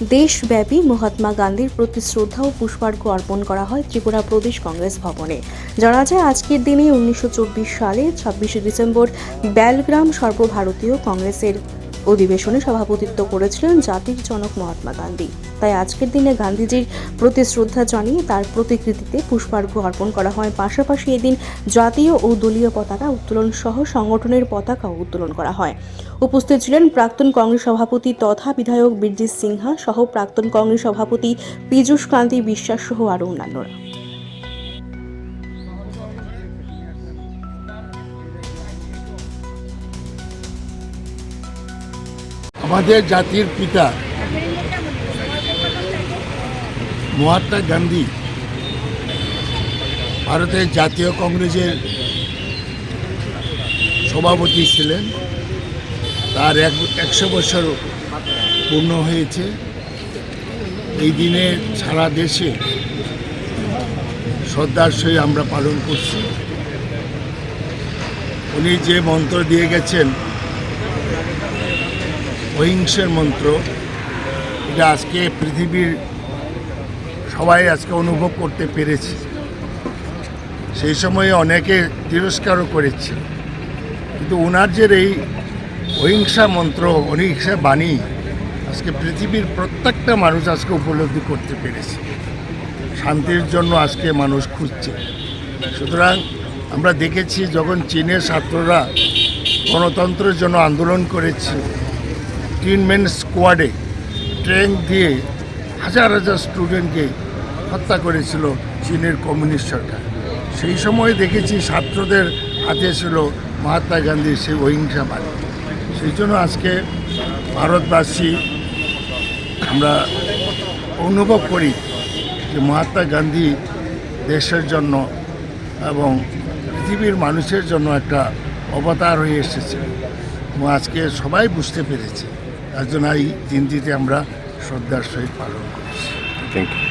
দেশব্যাপী মহাত্মা গান্ধীর প্রতি শ্রদ্ধা ও পুষ্পার্ঘ্য অর্পণ করা হয় ত্রিপুরা প্রদেশ কংগ্রেস ভবনে। জানা যায়, আজকের দিনে উনিশশো চব্বিশ সালে ছাব্বিশে ডিসেম্বর ব্যালগ্রাম সর্বভারতীয় কংগ্রেসের অধিবেশনে সভাপতিত্ব করেছিলেন জাতির জনক মহাত্মা গান্ধী। তাই আজকের দিনে গান্ধীজির প্রতি শ্রদ্ধা জানিয়ে তার প্রতিকৃতিতে পুষ্পার্ঘ্য অর্পণ করা হয়। পাশাপাশি এদিন জাতীয় ও দলীয় পতাকা উত্তোলন সহ সংগঠনের পতাকাও উত্তোলন করা হয়। উপস্থিত ছিলেন প্রাক্তন কংগ্রেস সভাপতি তথা বিধায়ক বীরজিৎ সিনহা সহ প্রাক্তন কংগ্রেস সভাপতি পীযূষ কান্তি বিশ্বাস সহ আরও অন্যান্যরা। আমাদের জাতির পিতা মহাত্মা গান্ধী ভারতের জাতীয় কংগ্রেসের সভাপতি ছিলেন। তার এক একশো বছর পূর্ণ হয়েছে। এই দিনে সারা দেশে শ্রদ্ধার সহিত আমরা পালন করছি। উনি যে মন্ত্র দিয়ে গেছেন অহিংসার মন্ত্র। এটা আজকে পৃথিবীর সবাই আজকে অনুভব করতে পেরেছে। সেই সময়ে অনেকে তিরস্কারও করেছে। কিন্তু ওনার যে এই অহিংসা মন্ত্র, অহিংসা বাণী আজকে পৃথিবীর প্রত্যেকটা মানুষ আজকে উপলব্ধি করতে পেরেছে। শান্তির জন্য আজকে মানুষ খুঁজছে। সুতরাং আমরা দেখেছি যখন চীনের ছাত্ররা গণতন্ত্রের জন্য আন্দোলন করেছে তিনম্যান স্কোয়াডে ট্রেন দিয়ে হাজার হাজার স্টুডেন্টকে হত্যা করেছিল চীনের কমিউনিস্ট সরকার। সেই সময় দেখেছি ছাত্রদের হাতে ছিল মহাত্মা গান্ধীর সেই অহিংসা বাণী। সেই জন্য আজকে ভারতবাসী আমরা অনুভব করি যে মহাত্মা গান্ধী দেশের জন্য এবং পৃথিবীর মানুষের জন্য একটা অবতার হয়ে এসেছে। এবং আজকে সবাই বুঝতে পেরেছে তার এই দিনটিতে আমরা শ্রদ্ধার সহিত পালন করছি। Thank you